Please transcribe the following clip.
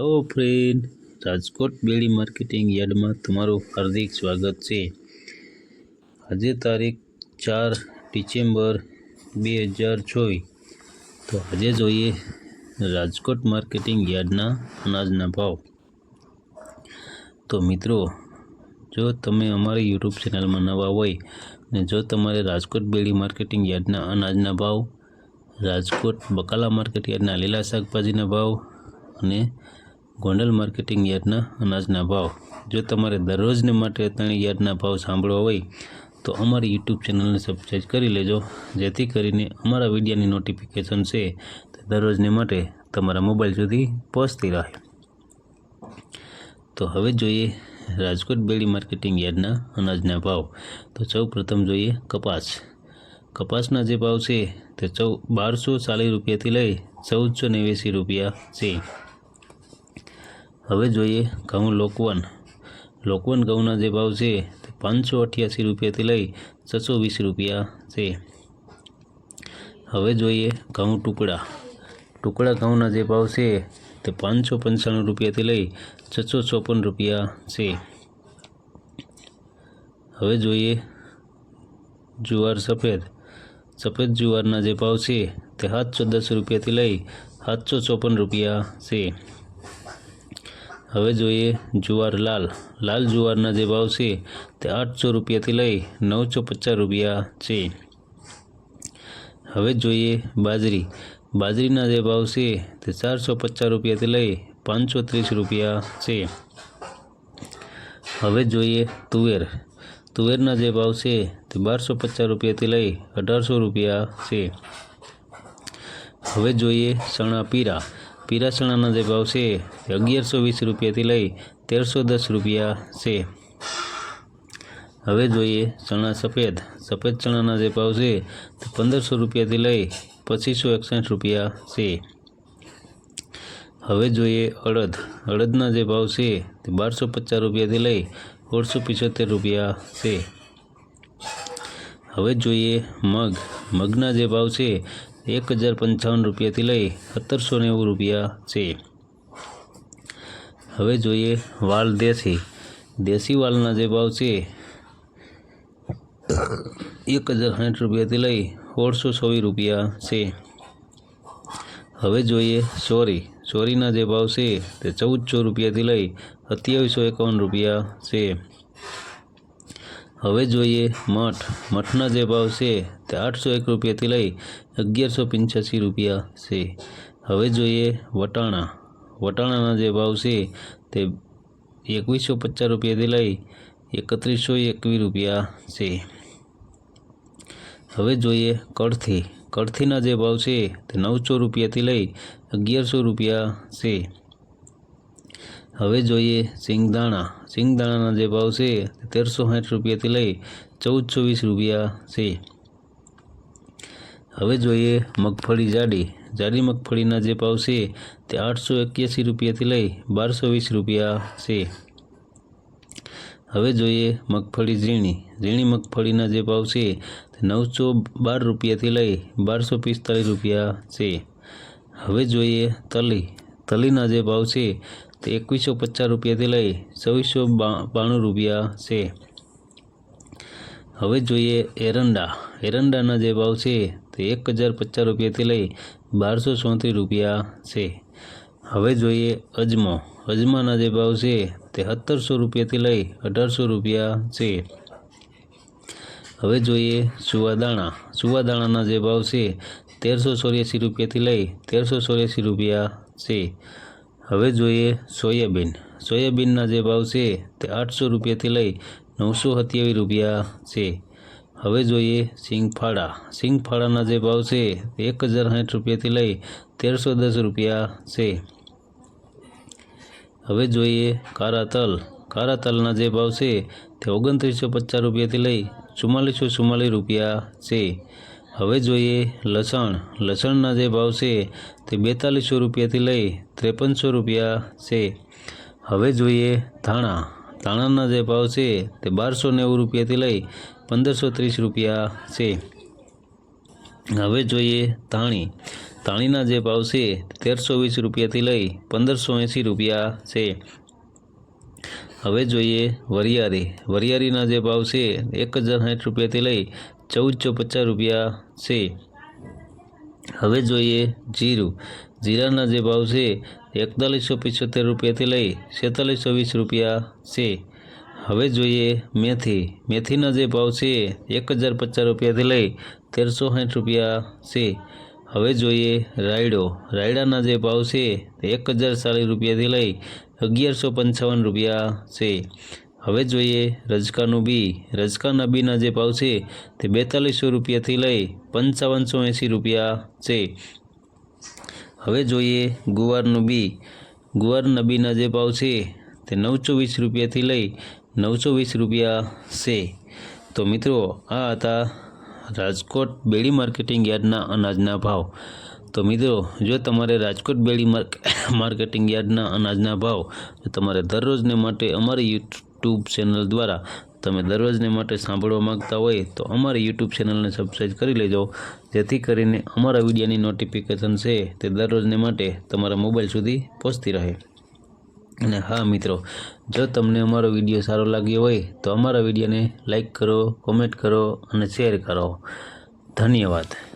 Hello friend Rajkot Bedi marketing યાર્ડમાં તમારું હાર્દિક સ્વાગત છે. આજે તારીખ ચાર ડિસેમ્બર બે હજાર ચોવીસ. તો આજે જોઈએ રાજકોટ માર્કેટિંગ યાર્ડના અનાજના ભાવ. તો મિત્રો, જો તમે અમારી યુટ્યુબ ચેનલમાં નવા હોય ને જો તમારે રાજકોટ બેડી માર્કેટિંગ યાર્ડના અનાજના ભાવ, રાજકોટ બકાલા માર્કેટ યાર્ડના લીલા શાકભાજીના ભાવ અને ગોંડલ માર્કેટિંગ યાર્ડના અનાજના ભાવ. જો તમારે દરરોજને માટે ત્રણ યાર્ડના ભાવ સાંભળવા હોય, તો અમારી યુટ્યુબ ચેનલને સબસ્ક્રાઈબ કરી લેજો. જેથી કરીને અમારા વિડીયાની નોટિફિકેશન છે તે દરરોજને માટે તમારા મોબાઈલ સુધી પહોંચતી રહે. તો હવે જોઈએ રાજકોટ બેડી માર્કેટિંગ યાર્ડના અનાજના ભાવ. તો સૌ પ્રથમ જોઈએ કપાસ. કપાસના જે ભાવ છે તે ચૌ બારસો ચાલીસ રૂપિયાથી લઈ ચૌદસો નેવ્યાસી રૂપિયા છે. હવે જોઈએ ઘઉં લોકવન. લોકવન ઘઉંના જે ભાવ છે તે પાંચસો અઠ્યાસી રૂપિયાથી લઈ છસો વીસ રૂપિયા છે. હવે જોઈએ ઘઉં ટુકડા. ટુકડા ઘઉંના જે ભાવ છે તે પાંચસો પંચાણું રૂપિયાથી લઈ છસો ચોપન રૂપિયા છે. હવે જોઈએ જુવાર સફેદ. સફેદ જુવારના જે ભાવ છે તે સાતસો દસ રૂપિયાથી લઈ સાતસો ચોપન રૂપિયા છે. હવે જોઈએ જુવાર લાલ. લાલ જુવારના જે ભાવ છે તે આઠસો રૂપિયાથી લઈ નવસો પચાસ રૂપિયા છે. હવે જોઈએ બાજરી. બાજરીના જે ભાવ છે તે ચારસો પચાસ રૂપિયાથી લઈ પાંચસો ત્રીસ રૂપિયા છે. હવે જોઈએ તુવેર. તુવેરના જે ભાવ છે તે બારસો પચાસ રૂપિયાથી લઈ અઢારસો રૂપિયા છે. હવે જોઈએ ચણા પીરા. પીરા ચણાના જે ભાવ છે અગિયારસો વીસ રૂપિયાથી લઈ તેરસો દસ રૂપિયા છે. હવે જોઈએ ચણા સફેદ. સફેદ ચણાના જે ભાવ છે તે પંદરસો રૂપિયાથી લઈ પચીસો એકસઠ રૂપિયા છે. હવે જોઈએ અડદ. અડદના જે ભાવ છે તે બારસો પચાસ રૂપિયાથી લઈ ઓળસો પિચોતેર રૂપિયા છે. હવે જોઈએ મગ. મગના જે ભાવ છે એક હજાર પંચાવન રૂપિયાથી લઈ સત્તરસો નેવું રૂપિયા છે. હવે જોઈએ વાલ દેશી. દેશી વાલના જે ભાવ છે, એક હજાર સાઠ રૂપિયાથી લઈ સોળસો છવ્વીસ રૂપિયા છે. હવે જોઈએ ચોરી ચોરીના જે ભાવ છે, તે ચૌદસો રૂપિયાથી લઈ સત્યાવીસો એકાવન રૂપિયા છે. હવે જોઈએ મઠ. મઠના જે ભાવ છે તે આઠસો એક રૂપિયાથી લઈ અગિયારસો પંચ્યાસી રૂપિયા છે. હવે જોઈએ વટાણા. વટાણાના જે ભાવ છે તે એકવીસો પચાસ રૂપિયાથી લઈ એકત્રીસો એકવીસ રૂપિયા છે. હવે જોઈએ કળથી કળથીના જે ભાવ છે તે નવસો રૂપિયાથી લઈ અગિયારસો રૂપિયા છે. હવે જોઈએ સિંગદાણા. સિંગદાણાના જે ભાવ છે તેરસો સાઠ રૂપિયાથી લઈ ચૌદસો વીસ રૂપિયા છે. હવે જોઈએ મગફળી જાડી. જાડી મગફળીના જે ભાવ છે તે આઠસો એક્યાસી રૂપિયાથી લઈ બારસો વીસ રૂપિયા છે. હવે જોઈએ મગફળી ઝીણી. ઝીણી મગફળીના જે ભાવ છે તે નવસો બાર રૂપિયાથી લઈ બારસો પિસ્તાલીસ રૂપિયા છે. હવે જોઈએ તલી. તલીના જે ભાવ છે તે એકવીસો પચાસ રૂપિયાથી લઈ ચોવીસો બાણું રૂપિયા છે. હવે જોઈએ એરંડા. એરંડાના જે ભાવ છે તે એક હજાર પચાસ રૂપિયાથી લઈ બારસો ચોત્રીસ રૂપિયા છે. હવે જોઈએ અજમો. અજમાના જે ભાવ છે તે સત્તરસો રૂપિયાથી લઈ અઢારસો રૂપિયા છે. હવે જોઈએ સુવાદાણા. સુવાદાણાના જે ભાવ છે તેરસો ચોર્યાસી રૂપિયાથી લઈ તેરસો ચોર્યાસી રૂપિયા છે. હવે જોઈએ સોયાબીન. સોયાબીનના જે ભાવ છે તે આઠસો રૂપિયાથી લઈ નવસો સત્યાવીસ રૂપિયા છે. હવે જોઈએ સિંગફાળા. સિંગફાળાના જે ભાવ છે એક હજાર સાઠ રૂપિયાથી લઈ તેરસો દસ રૂપિયા છે. હવે જોઈએ કારા તલ કારા તલના જે ભાવ છે તે ઓગણત્રીસો પચાસ રૂપિયાથી લઈ ચુમ્માલીસો ચુમ્માલીસ રૂપિયા છે. હવે જોઈએ લસણ. લસણના જે ભાવ છે તે બેતાલીસો રૂપિયાથી લઈ ત્રેપનસો રૂપિયા છે. હવે જોઈએ ધાણા. ધાણાના જે ભાવ છે તે બારસો નેવું રૂપિયાથી લઈ પંદરસો ત્રીસ રૂપિયા છે. હવે જોઈએ ધાણી. ધાણીના જે ભાવ છે તેરસો વીસ રૂપિયાથી લઈ પંદરસો એંસી રૂપિયા છે. હવે જોઈએ વરિયાળી. વરિયાળીના જે ભાવ છે એક હજાર સાઠ રૂપિયાથી લઈ ચૌદસો પચાસ રૂપિયા છે. હવે જોઈએ જીરું. જીરાના જે ભાવ છે, એકતાલીસો પિચોતેર રૂપિયાથી લઈ છેતાલીસો વીસ રૂપિયા છે. હવે જોઈએ મેથી. મેથીના જે ભાવ છે, એક હજાર પચાસ રૂપિયાથી લઈ તેરસો સાઠ રૂપિયા છે. હવે જોઈએ રાયડો. રાયડાના જે ભાવ છે, એક હજાર ચાલીસ રૂપિયાથી લઈ અગિયારસો પંચાવન રૂપિયા છે. હવે જોઈએ, રજકાનું બી. રજકાના બીના જે ભાવ છે, તે બેતાલીસો રૂપિયાથી લઈ પંચાવનસો એંસી રૂપિયા છે. હવે જોઈએ, ગુવારનું બી. ગુવારના બીના જે ભાવ છે, તે નવસો વીસ રૂપિયાથી લઈ નવસો વીસ રૂપિયા છે. તો મિત્રો, આ હતા રાજકોટ બેડી માર્કેટિંગ યાર્ડના અનાજના ભાવ. તો મિત્રો, જો તમારે રાજકોટ બેડી માર્ક, માર્કેટિંગ યાર્ડના અનાજના ભાવ તમારે દરરોજને માટે અમારી યુટ્યુબ ચેનલ દ્વારા તમે દરરોજને માટે સાંભળવા માંગતા હોય તો અમારી યુટ્યુબ ચેનલને સબસ્ક્રાઈબ કરી લેજો. જેથી કરીને અમારા વિડીયોની નોટિફિકેશન છે તે દરરોજને માટે તમારા મોબાઈલ સુધી પહોંચતી રહે. અને હા મિત્રો, જો તમને અમારો વીડિયો સારો લાગ્યો હોય તો અમારા વિડીયોને લાઈક કરો કોમેન્ટ કરો અને શેર કરો. ધન્યવાદ.